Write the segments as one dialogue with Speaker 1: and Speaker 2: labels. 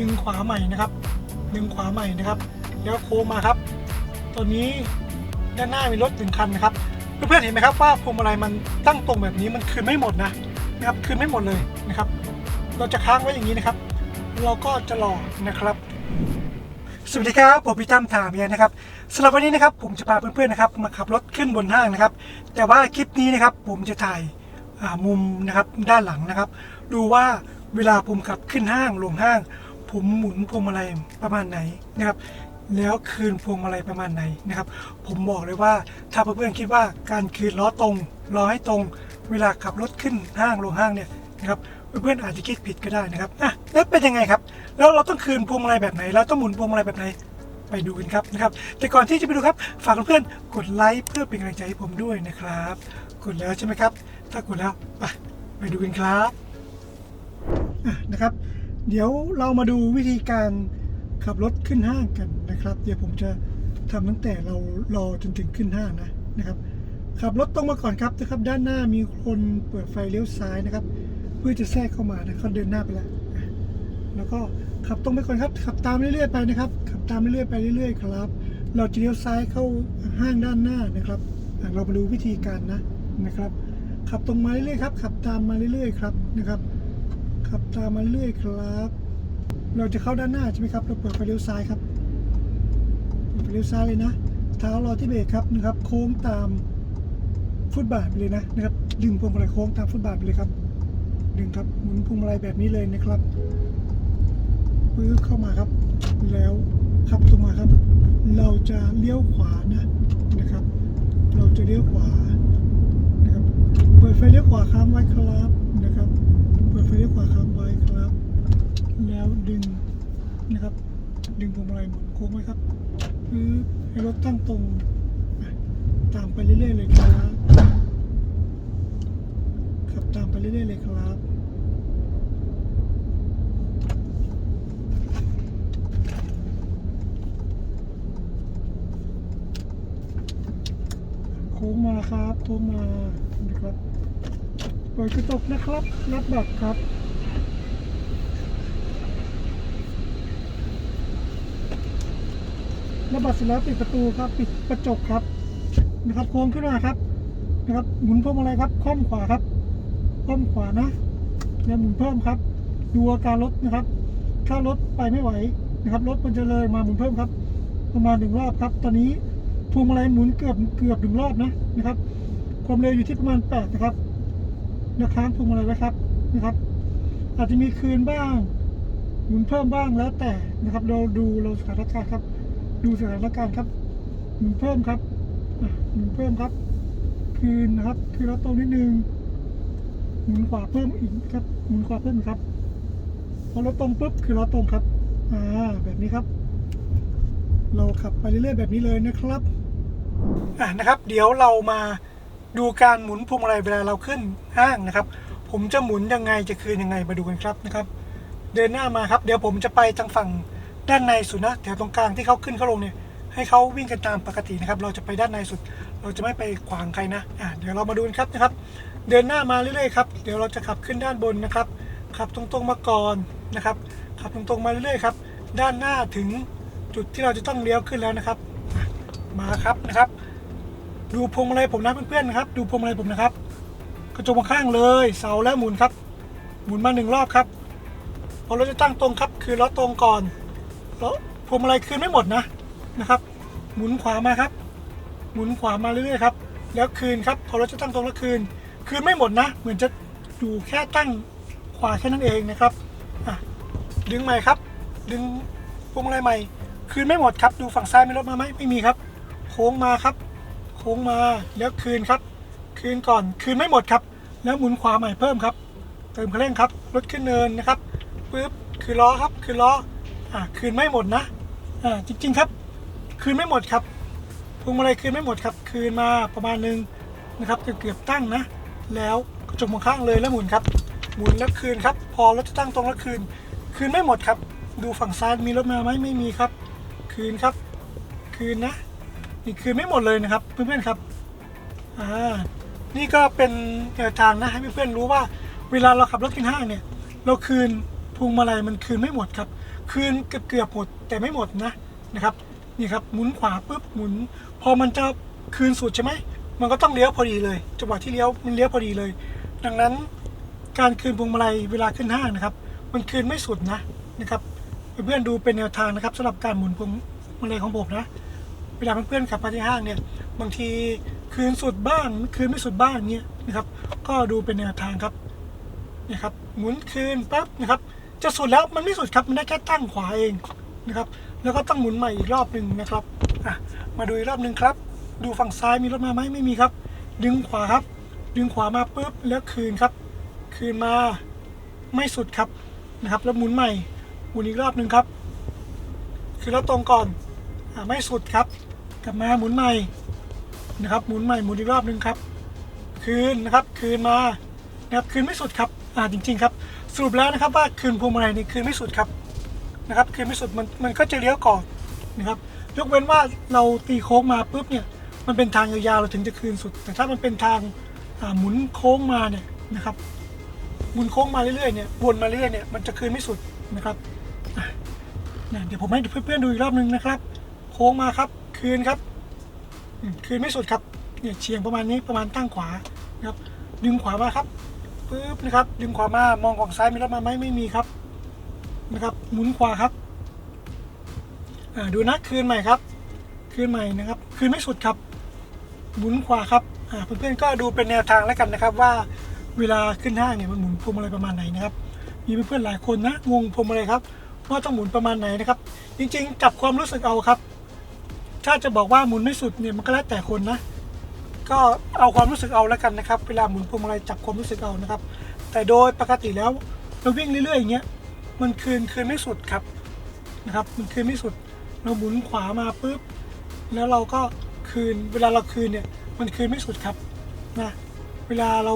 Speaker 1: ดึงขวาใหม่นะครับ ดึงขวาใหม่นะครับ แล้วโค้งมาครับตอนนี้ด้านหน้ามีรถหนึ่งคันนะครับ เพื่อนๆเห็นไหมครับว่าพวงมาลัยมันตั้งตรงแบบนี้มันคืนไม่หมดนะนะครับ คืนไม่หมดเลยนะครับ เราจะค้างไว้อย่างนี้นะครับ เราก็จะรอนะครับสวัสดีครับผมพี่ตั้มถามเมียนะครับสำหรับวันนี้นะครับผมจะพาเพื่อนๆนะครับมาขับรถขึ้นบนห้างนะครับ แต่ว่าคลิปนี้นะครับผมจะถ่ายมุมนะครับด้านหลังนะครับ ดูว่าเวลาผมขับขึ้นห้างลงห้าง ผมหมุนพวงมาลัยประมาณไหนนะครับแล้วคืนพวงมาลัยประมาณไหนนะครับ ผมบอกเลยว่าถ้าเพื่อนๆคิดว่าการคืนล้อตรงล้อให้ตรง เวลาขับรถขึ้นห้างลงห้างเนี่ยนะครับเพื่อนๆอาจจะคิดผิดก็ได้นะครับอะแล้วเป็นยังไงครับ แล้วเราต้องคืนพวงมาลัยแบบไหนเราต้องหมุนพวงมาลัยแบบไหนไปดูกันครับนะครับ แต่ก่อนที่จะไปดูครับ ฝากเพื่อนๆกดไลค์เพื่อเป็นกำลังใจให้ผมด้วยนะครับ กดแล้วใช่ไหมครับ ถ้ากดแล้วไปไปดูกันครับนะครับ เดี๋ยวเรามาดูวิธีการขับรถขึ้นห้างกันนะครับ เดี๋ยวผมจะทำตั้งแต่เรารอจนถึงขึ้นห้างนะนะครับ ขับรถตรงมาก่อนครับนะครับ ด้านหน้ามีคนเปิดไฟเลี้ยวซ้ายนะครับ เพื่อจะแทรกเข้ามานะเขาเดินหน้าไปแล้วแล้วก็ขับตรงไปก่อนครับ ขับตามเรื่อยๆไปนะครับ ขับตามเรื่อยๆไปเรื่อยๆครับ เราจะเลี้ยวซ้ายเข้าห้างด้านหน้านะครับ เรามาดูวิธีการนะนะครับ ขับตรงมาเรื่อยๆครับ ขับตามมาเรื่อยๆครับนะครับ ขับตามมาเรื่อยครับ เราจะเข้าด้านหน้าใช่ไหมครับ เราเปิดไฟเลี้ยวซ้ายครับเปิดไฟเลี้ยวซ้ายเลยนะ เท้ารอที่เบรกครับนะครับ โค้งตามฟุตบาทไปเลยนะนะครับ ดึงพวงมาลัยโค้งตามฟุตบาทไปเลยครับ ดึงครับ หมุนพวงมาลัยแบบนี้เลยนะครับปึ๊บเข้ามาครับ แล้วขับตรงมาครับ เราจะเลี้ยวขวานะนะครับ เราจะเลี้ยวขวานะครับ เปิดไฟเลี้ยวขวาค้างไว้ครับนะครับ เปิดไฟเลี้ยวขวาค้างไว้ครับ แล้วดึงนะครับ ดึงพวงมาลัยหมุนโค้งไว้ครับปึ๊บให้รถตั้งตรงตามไปเรื่อยๆเลยครับขับตามไปเรื่อยๆเลยครับโค้งมาครับโค้งมานะครับ เปิดกระจกนะครับ รับบัตรครับรับบัตรเสร็จแล้วปิดประตูครับ ปิดกระจกครับ นะครับ โค้งขึ้นมาครับ นะครับ หมุนพวงมาลัยครับคล่อมขวาครับคล่อมขวานะ แล้วหมุนเพิ่มครับ ดูอาการรถนะครับ ถ้ารถไปไม่ไหวนะครับ รถมันจะเลยมาหมุนเพิ่มครับ ประมาณหนึ่งรอบครับ ตอนนี้พวงมาลัยหมุนเกือบเกือบหนึ่งรอบนะ นะครับ ความเร็วอยู่ที่ประมาณแปดนะครับ นะค้างพวงมาลัยไว้ครับนะครับ อาจจะมีคืนบ้างหมุนเพิ่มบ้างแล้วแต่นะครับ เราดูเราสถานการณ์ครับ ดูสถานการณ์ครับหมุนเพิ่มครับหมุนเพิ่มครับ คืนนะครับ คือเราตรงนิดนึงหมุนขวาเพิ่มอีกครับหมุนขวาเพิ่มครับพอเราตรงปุ๊บคือเราตรงครับอ่าแบบนี้ครับ เราขับไปเรื่อยๆแบบนี้เลยนะครับอะนะครับ เดี๋ยวเรามา ดูการหมุนพวงมาลัยเวลาเราขึ้นห้างนะครับ ผมจะหมุนยังไงจะคืนยังไงมาดูกันครับนะครับ เดินหน้ามาครับ เดี๋ยวผมจะไปทางฝั่งด้านในสุดนะแถวตรงกลางที่เขาขึ้นเขาลงเนี่ยให้เขาวิ่งกันตามปกตินะครับ เราจะไปด้านในสุด เราจะไม่ไปขวางใครนะอะเดี๋ยวเรามาดูกันครับนะครับ เดินหน้ามาเรื่อยๆครับเดี๋ยวเราจะขับขึ้นด้านบนนะครับขับตรงๆมาก่อนนะครับขับตรงๆมาเรื่อยๆครับด้านหน้าถึงจุดที่เราจะต้องเลี้ยวขึ้นแล้วนะครับ มาครับนะครับ ดูพวงมาลัยผมนะเพื่อนๆนะครับ ดูพวงมาลัยผมนะครับ กระจกข้างเลยเสาและหมุนครับ หมุนมาหนึ่งรอบครับพอเราจะตั้งตรงครับ คือล้อตรงก่อนล้อพวงมาลัยคืนไม่หมดนะนะครับ หมุนขวามาครับ หมุนขวามาเรื่อยๆครับ แล้วคืนครับพอเราจะตั้งตรงแล้วคืน คืนไม่หมดนะ เหมือนจะอยู่แค่ตั้งขวาแค่นั้นเองนะครับดึงใหม่ครับ ดึงพวงมาลัยใหม่ คืนไม่หมดครับ ดูฝั่งซ้ายมีรถมาไหมไม่มีครับ โค้งมาครับ โค้งมาแล้วคืนครับ คืนก่อนคืนไม่หมดครับ แล้วหมุนขวาใหม่เพิ่มครับ เติมคันเร่งครับรถขึ้นเนินนะครับปึ๊บคือล้อครับคือล้ออ่าคืนไม่หมดนะอ่าจริง ๆครับ คืนไม่หมดครับพวงมาลัยคืนไม่หมดครับ คืนมาประมาณหนึงนะครับเกือบๆตั้งนะ แล้วกระจกมองข้างเลยแล้วหมุนครับ หมุนแล้วคืนครับ พอรถจะตั้งตรงแล้วคืน คืนไม่หมดครับ ดูฝั่งซ้ายมีรถมาไหมไม่มีครับ คืนครับ คืนนะ นี่คืนไม่หมดเลยนะครับเพื่อนๆครับอ่านี่ก็เป็นแนวทางนะให้เพื่อนๆรู้ว่า เวลาเราขับรถขึ้นห้างเนี่ย เราคืนพวงมาลัยมันคืนไม่หมดครับ คืนเกือบเกือบหมดแต่ไม่หมดนะนะครับนี่ครับหมุนขวาปุ๊บหมุน พอมันจะคืนสุดใช่ไหมมันก็ต้องเลี้ยวพอดีเลยจังหวะที่เลี้ยวมันเลี้ยวพอดีเลย ดังนั้นการคืนพวงมาลัยเวลาขึ้นห้างนะครับ มันคืนไม่สุดนะนะครับเพื่อนๆดูเป็นแนวทางนะครับสำหรับการหมุนพวงมาลัยของผมนะ ลาเพื่อนๆขับมาที่ห้างเนี่ย บางทีคืนสุดบ้างคืนไม่สุดบ้างเนี่ยนะครับ ก็ดูเป็นแนวทางครับนี่ครับหมุนคืนปั๊บนะครับ จะสุดแล้วมันไม่สุดครับมันได้แค่ตั้งขวาเองนะครับ แล้วก็ต้องหมุนใหม่อีกรอบหนึ่งนะครับอะมาดูอีกรอบหนึ่งครับ ดูฝั่งซ้ายมีรถมาไหมไม่มีครับ ดึงขวาครับ ดึงขวามาปุ๊บแล้วคืนครับ คืนมาไม่สุดครับนะครับ แล้วหมุนใหม่หมุนอีกรอบหนึ่งครับ คือแล้วตรงก่อนอ่าไม่สุดครับ กลับมาหมุนใหม่นะครับ หมุนใหม่หมุนอีกรอบหนึ่งครับ คืนนะครับ คืนมานะครับคืนไม่สุดครับอ่าจริง ๆ ครับสรุปแล้วนะครับว่าคืนพวงมาลัยนี่คืนไม่สุดครับนะครับ คืนไม่สุดมันมันก็จะเลี้ยวก่อนนะครับ ยกเว้นว่าเราตีโค้งมาปุ๊บเนี่ยมันเป็นทางยาวๆเราถึงจะคืนสุด แต่ถ้ามันเป็นทางอ่าหมุนโค้งมาเนี่ยนะครับหมุนโค้งมาเรื่อยๆเนี่ยวนมาเรื่อยๆเนี่ยมันจะคืนไม่สุดนะครับเนี่ยเดี๋ยวผมให้เพื่อนๆดูอีกรอบหนึ่งนะครับ โค้งมาครับ คืนครับคืนไม่สุดครับเนี่ยเฉียงประมาณนี้ประมาณตั้งขวานะครับ ดึงขวามาครับปึ๊บนะครับ ดึงขวามามองของซ้ายมีรถมาไหมไม่มีครับนะครับหมุนขวาครับอ่าดูนะคืนใหม่ครับ คืนใหม่นะครับ คืนไม่สุดครับหมุนขวาครับอ่าเพื่อนๆก็ดูเป็นแนวทางแล้วกันนะครับ ว่าเวลาขึ้นห้างเนี่ยมันหมุนพวงมาลัยประมาณไหนนะครับ มีเพื่อนๆหลายคนนะงงพวงมาลัยครับว่าต้องหมุนประมาณไหนนะครับ จริงๆจับความรู้สึกเอาครับ ถ้าจะบอกว่าหมุนไม่สุดเนี่ยมันก็แล้วแต่คนนะ ก็เอาความรู้สึกเอาแล้วกันนะครับ เวลาหมุนพวงมาลัยจับความรู้สึกเอานะครับ แต่โดยปกติแล้วเราวิ่งเรื่อยๆอย่างเงี้ยมันคืนคืนไม่สุดครับนะครับ มันคืนไม่สุด เราหมุนขวามาปุ๊บแล้วเราก็คืนเวลาเราคืนเนี่ยมันคืนไม่สุดครับนะเวลาเรา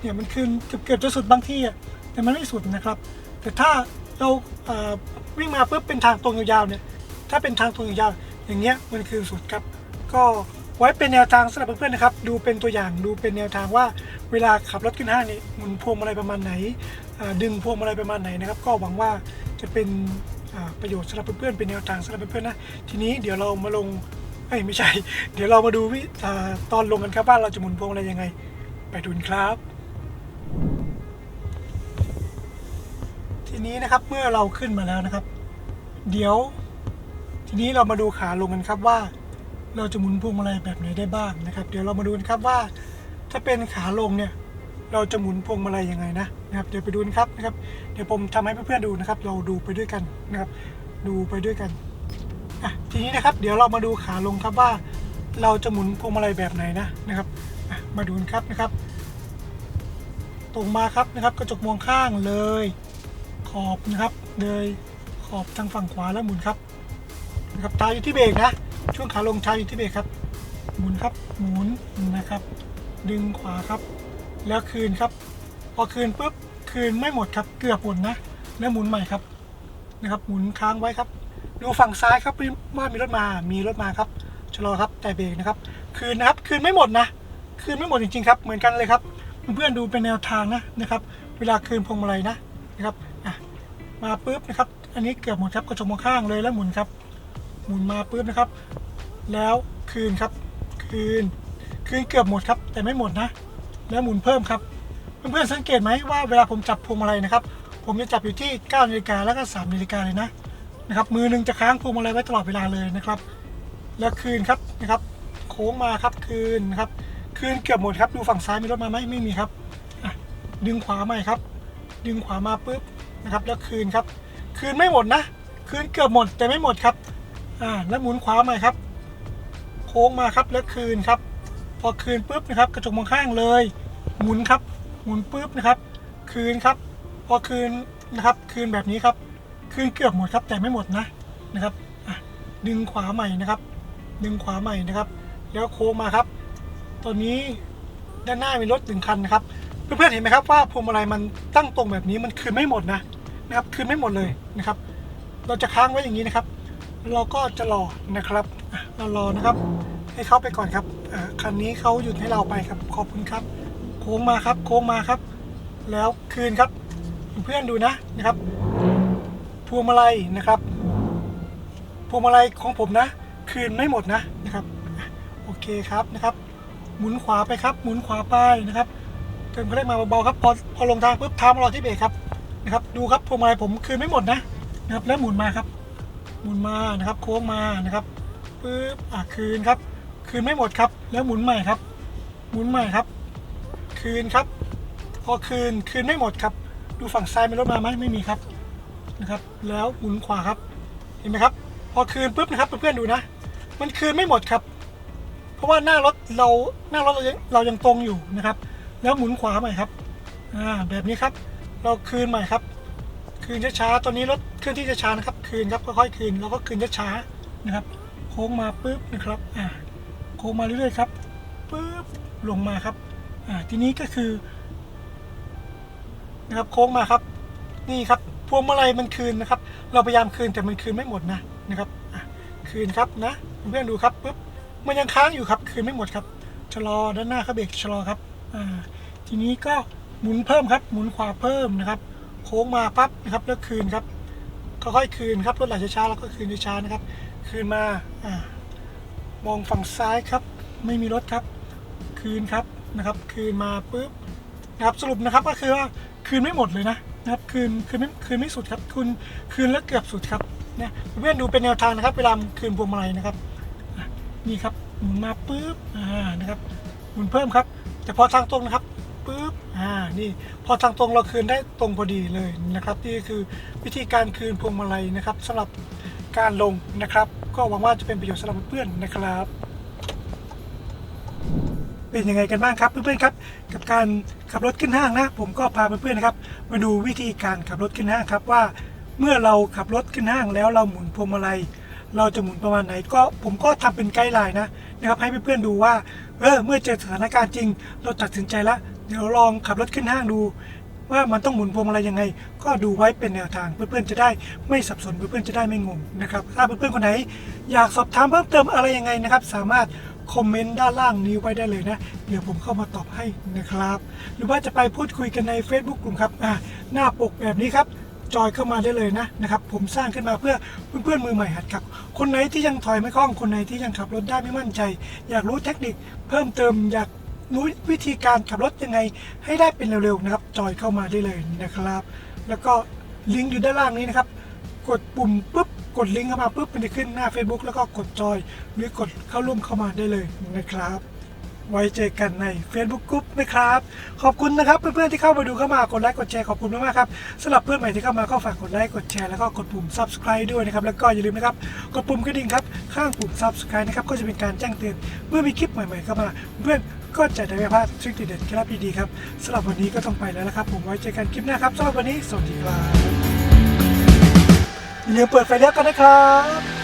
Speaker 1: เนี่ยมันคืนเกือบเกือบจะสุดบางที่อะแต่มันไม่สุดนะครับ แต่ถ้าเราวิ่งมาปุ๊บเป็นทางตรงยาวๆเนี่ยถ้าเป็นทางตรงยาว อย่างเงี้ยมันคือสุดครับ ก็ไว้เป็นแนวทางสำหรับเพื่อนๆนะครับ ดูเป็นตัวอย่างดูเป็นแนวทางว่าเวลาขับรถขึ้นห้างนี่หมุนพวงมาลัยประมาณไหนดึงพวงมาลัยประมาณไหนนะครับ ก็หวังว่าจะเป็นประโยชน์สำหรับเพื่อนๆเป็นแนวทางสำหรับเพื่อนๆนะทีนี้เดี๋ยวเรามาลงเอ้ยไม่ใช่ เดี๋ยวเรามาดูวิตอนลงกันครับว่าเราจะหมุนพวงมาลัยยังไง ไปดูนครับ ทีนี้นะครับเมื่อเราขึ้นมาแล้วนะครับ เดี๋ยว ทีนี้เรามาดูขาลงกันครับว่า เราจะหมุนพวงมาลัยแบบไหนได้บ้างนะครับ เดี๋ยวเรามาดูกันครับว่า ถ้าเป็นขาลงเนี่ยเราจะหมุนพวงมาลัยยังไงนะนะครับเดี๋ยวไปดูกันครับนะครับ เดี๋ยวผมทำให้เพื่อนๆดูนะครับ เราดูไปด้วยกันนะครับ ดูไปด้วยกันอะทีนี้นะครับ เดี๋ยวเรามาดูขาลงครับว่า เราจะหมุนพวงมาลัยแบบไหนนะนะครับมาดูกันครับนะครับ ตรงมาครับนะครับ กระจกมองข้างเลย ขอบนะครับ เลยขอบทางฝั่งขวาแล้วหมุนครับ นะครับเท้าอยู่ที่เบรกนะ ช่วงขาลงเท้าอยู่ที่เบรกครับ หมุนครับ หมุนนะครับ ดึงขวาครับ แล้วคืนครับ พอคืนปุ๊บ คืนไม่หมดครับ เกือบหมดนะ แล้วหมุนใหม่ครับ นะครับ หมุนค้างไว้ครับ ดูฝั่งซ้ายครับว่ามีรถมา มีรถมาครับ ชะลอครับ แต่เบรกนะครับ คืนนะครับ คืนไม่หมดนะ คืนไม่หมดจริงๆครับ เหมือนกันเลยครับ เพื่อนๆดูเป็นแนวทางนะ นะครับ เวลาคืนพวงมาลัยนะ นะครับ อะ มาปุ๊บนะครับ อันนี้เกือบหมดครับ กระจกมองข้างเลยแล้วหมุนครับ หมุนมาปุ๊บนะครับ แล้วคืนครับ คืน คืนเกือบหมดครับ แต่ไม่หมดนะ แล้วหมุนเพิ่มครับ เพื่อนๆสังเกตไหมว่าเวลาผมจับพวงมาลัยนะครับ ผมจะจับอยู่ที่9นาฬิกาแล้วก็3นาฬิกาเลยนะนะครับมือหนึ่งจะค้างพวงมาลัยไว้ตลอดเวลาเลยนะครับ แล้วคืนครับนะครับ โค้งมาครับคืนนะครับ คืนเกือบหมดครับดูฝั่งซ้ายมีรถมาไหมไม่มีครับดึงขวาใหม่ครับ ดึงขวามาปุ๊บนะครับ แล้วคืนครับ คืนไม่หมดนะ คืนเกือบหมดแต่ไม่หมดครับ อ่าแล้วหมุนขวาใหม่ครับ โค้งมาครับแล้วคืนครับ พอคืนปุ๊บนะครับ กระจกมองข้างเลย หมุนครับ หมุนปุ๊บนะครับ คืนครับ พอคืนนะครับ คืนแบบนี้ครับ คืนเกือบหมดครับแต่ไม่หมดนะนะครับดึงขวาใหม่นะครับ ดึงขวาใหม่นะครับ แล้วโค้งมาครับ ตอนนี้ด้านหน้ามีรถหนึ่งคันนะครับ เพื่อนๆเห็นไหมครับว่าพวงมาลัยมันตั้งตรงแบบนี้มันคืนไม่หมดนะนะครับ คืนไม่หมดเลยนะครับ เราจะค้างไว้อย่างนี้นะครับ เราก็จะรอนะครับเรารอนะครับ ให้เข้าไปก่อนครับคันนี้เขาหยุดให้เราไปครับขอบคุณครับ โค้งมาครับ โค้งมาครับ แล้วคืนครับ เพื่อนดูนะนะครับพวงมาลัยนะครับพวงมาลัยของผมนะ คืนไม่หมดนะนะครับ โอเคครับนะครับ หมุนขวาไปครับ หมุนขวาไปนะครับเติมคันเร่งมาเบาๆครับพอพอลงทางปุ๊บเท้ามารอที่เบรกครับนะครับ ดูครับพวงมาลัยผมคืนไม่หมดนะนะครับแล้วหมุนมาครับ หมุนมานะครับโค้งมานะครับปุ๊บอะคืนครับ คืนไม่หมดครับ แล้วหมุนใหม่ครับ หมุนใหม่ครับ คืนครับ พอคืนคืนไม่หมดครับ ดูฝั่งซ้ายมีรถมาไหมไม่มีครับนะครับ แล้วหมุนขวาครับ เห็นไหมครับ พอคืนปุ๊บนะครับเพื่อนๆดูนะ มันคืนไม่หมดครับ เพราะว่าหน้ารถเราหน้ารถเรายังเรายังตรงอยู่นะครับ แล้วหมุนขวาใหม่ครับอ่าแบบนี้ครับ เราคืนใหม่ครับ คืนช้าๆตอนนี้รถเคลื่อนที่ช้าๆนะครับ คืนครับค่อยๆคืนเราก็คืนช้าๆนะครับ โค้งมาปุ๊บนะครับอ่าโค้งมาเรื่อยๆครับปุ๊บลงมาครับอ่าทีนี้ก็คือนะครับโค้งมาครับ นี่ครับพวงมาลัยมันคืนนะครับ เราพยายามคืนแต่มันคืนไม่หมดนะนะครับคืนครับนะเพื่อนดูครับปุ๊บมันยังค้างอยู่ครับ คืนไม่หมดครับชะลอด้านหน้าครับเบรกชะลอครับอ่าทีนี้ก็หมุนเพิ่มครับ หมุนขวาเพิ่มนะครับ โค้งมาปั๊บนะครับแล้วคืนครับค่อยๆคืนครับรถไหลช้าๆแล้วก็คืนช้าๆนะครับ คืนมาอ่ามองฝั่งซ้ายครับ ไม่มีรถครับ คืนครับนะครับ คืนมาปุ๊บนะครับสรุปนะครับก็คือว่าคืนไม่หมดเลยนะนะครับคืนคืนไม่คืนไม่สุดครับคืนคืนแล้วเกือบสุดครับนี่ยเพื่อนๆดูเป็นแนวทางนะครับ เวลาคืนพวงมาลัยนะครับนี่ครับหมุนมาปุ๊บอ่านะครับหมุนเพิ่มครับ แต่พอทางตรงนะครับ ปุ๊บอ่านี่พอทางตรงเราคืนได้ตรงพอดีเลยนะครับนี่คือวิธีการคืนพวงมาลัยนะครับสำหรับการลงนะครับ ก็หวังว่าจะเป็นประโยชน์สำหรับเพื่อนๆนะครับ เป็นยังไงกันบ้างครับเพื่อนๆครับ กับการขับรถขึ้นห้างนะผมก็พาเพื่อนๆนะครับ มาดูวิธีการขับรถขึ้นห้างครับว่า เมื่อเราขับรถขึ้นห้างแล้วเราหมุนพวงมาลัยเราจะหมุนประมาณไหนก็ผมก็ทำเป็นไกด์ไลน์นะนะครับให้เพื่อนๆดูว่าเออเมื่อเจอสถานการณ์จริง เราตัดสินใจแล้ว เดี๋ยวลองขับรถขึ้นห้างดู ว่ามันต้องหมุนพวงมาลัยยังไง ก็ดูไว้เป็นแนวทางเพื่อนๆจะได้ไม่สับสนเพื่อนๆจะได้ไม่งงนะครับถ้าเพื่อนๆคนไหน อยากสอบถามเพิ่มเติมอะไรยังไงนะครับ สามารถคอมเมนต์ด้านล่างนี้ไว้ได้เลยนะ เดี๋ยวผมเข้ามาตอบให้นะครับ หรือว่าจะไปพูดคุยกันใน Facebook กลุ่มครับหน้าปกแบบนี้ครับจอยเข้ามาได้เลยนะนะครับ ผมสร้างขึ้นมาเพื่อเพื่อนๆมือใหม่หัดขับ คนไหนที่ยังถอยไม่คล่องคนไหนที่ยังขับรถได้ไม่มั่นใจ อยากรู้เทคนิคเพิ่มเติมอยาก รู้วิธีการขับรถยังไงให้ได้เป็นเร็วๆนะครับ จอยเข้ามาได้เลยนะครับ แล้วก็ลิงก์อยู่ด้านล่างนี้นะครับ กดปุ่มปุ๊บกดลิงก์เข้ามาปุ๊บมันจะขึ้นหน้า Facebook แล้วก็กดจอย หรือกดเข้าร่วมเข้ามาได้เลยนะครับ ไว้เจอกันใน Facebook กลุ่มนะครับ ขอบคุณนะครับเพื่อนๆที่เข้ามาดูเข้ามากดไลค์กดแชร์ขอบคุณมากๆครับสำหรับเพื่อนใหม่ที่เข้ามาก็ฝากกดไลค์กดแชร์แล้วก็กดปุ่ม subscribe ด้วยนะครับแล้วก็อย่าลืมนะครับกดปุ่มกระดิ่งครับข้างปุ่ม subscribe นะครับก็จะเป็นการแจ้งเตือนเมื่อมีคลิปใหม่ๆเข้ามาเพื่อน ก็จะได้ไม่พลาดทริคเด็ดๆเคล็ดลับดีๆครับสำหรับวันนี้ก็ต้องไปแล้วนะครับ ผมไว้เจอกันคลิปหน้าครับสำหรับวันนี้สวัสดีครับอย่าลืมเปิดไฟเลี้ยวกันนะครับ